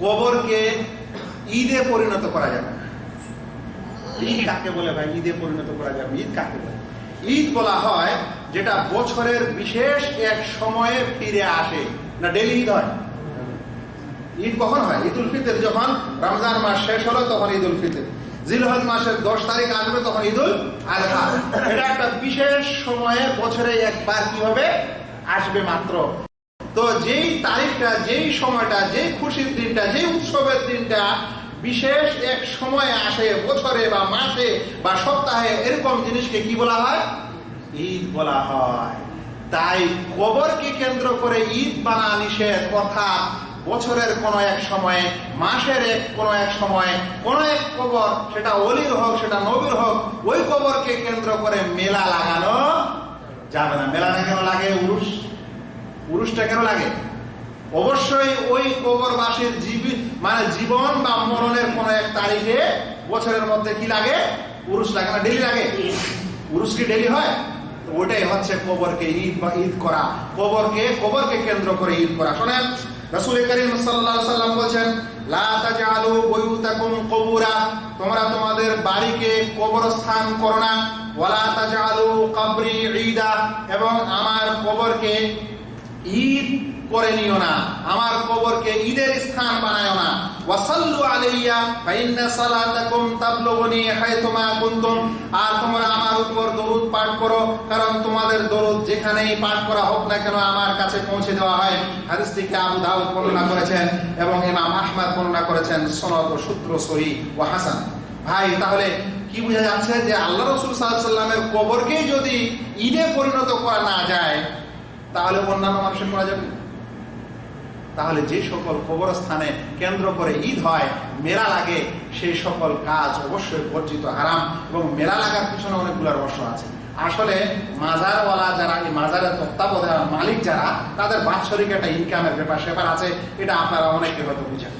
কবরকে ঈদে পরিণত করা যাবে ঈদ। কাকে বলে ভাই? ঈদে পরিণত করা যাবে ঈদ কাকে বলে? ঈদ বলা হয় যেটা বছরের বিশেষ এক সময়ে ফিরে আসে। না ডেলি ঈদ হয়? ঈদ কখন হয়? ঈদ উল ফিতর যখন রমজান মাস শেষ হলো তখন ঈদ উল ফিতর। জিলহজ মাসের দশ তারিখ আসবে তখন ঈদ উল আজহা এটা একটা বিশেষ সময়ে বছরে একবার কি হবে আসবে মাত্র? তো যেই তারিখটা, যেই সময়টা, যেই খুশির দিনটা, যেই উৎসবের দিনটা বিশেষ এক সময়ে আসে, বছরে বা মাসে বা সপ্তাহে এরকম জিনিসকে কি বলা হয়? ঈদ বলা হয়। তাই কবরকে কেন্দ্র করে ঈদ বানা নিষেধ, অর্থাৎ বছরের কোন এক সময়ে, মাসের এক কোন এক সময়ে কোন এক কবর, সেটা অলির হোক, সেটা নবীর হোক, ওই কবরকে কেন্দ্র করে মেলা লাগানো যাবে না। মেলাটা কেন লাগে উরুষ উরুষটা কেন লাগে? অবশ্যই ওই কবরবাসীর জীবী মানে জীবন বা মরণের কোন এক তারিখে বছরের মধ্যে কি লাগে? উরুষ লাগে না, ডেলি লাগে। উরুষ কি ডেলি হয়? ওটাই হচ্ছে কবরকে ঈদ বা ঈদ করা। কবরকে কবরকে কেন্দ্র করে ঈদ করা। শোনেন, রাসূল করিম সাল্লাল্লাহু সাল্লাম বলেন লা তাজআলু বুয়ুতাকুম কুবুরা। তোমরা তোমাদের বাড়িকে কবরস্থান করো না। ওয়ালা তাজআলু কবরি ঈদা। এবং আমার কবরকে ঈদ করে নিও না। আমার কবরকে ঈদের স্থান বানায়ও না। ওয়াসাল্লু আলাইয়া ফাইন্না সালাতাকুম তাবলুগুনি কুনতুম। আর তোমরা আমার উপর দরুদ পাঠ করো, কারণ তোমাদের দরুদ যেখানেই পাঠ করা হোক না কেন আমার কাছে পৌঁছে দেওয়া হয়। হাদিসটিকে আবু দাউদ বর্ণনা করেছেন এবং ইমাম আহমদ বর্ণনা করেছেন, সনদ ও সূত্র সহি ও হাসান। ভাই, তাহলে কি বোঝা যাচ্ছে যে আল্লাহ রসুল সাল্লামের কবরকেই যদি ঈদে পরিণত করা না যায় তাহলে অন্যান্য মানুষের করা যাবে। তাহলে যে সকল কবরস্থানে কেন্দ্র করে ঈদ হয়, মেলা লাগে সেই সকল কাজ অবশ্যই বর্জিত হারাম এবং মেলা লাগার পিছনে অনেকগুলো রহস্য আছে। আসলে মাজারওয়ালা যারা, এই মাজারের তত্ত্বাবধায়ক মালিক যারা, তাদের বাৎসরিক একটা ইনকামের ব্যাপার সেপার আছে, এটা আপনারা অনেকে হয়তো বুঝেন।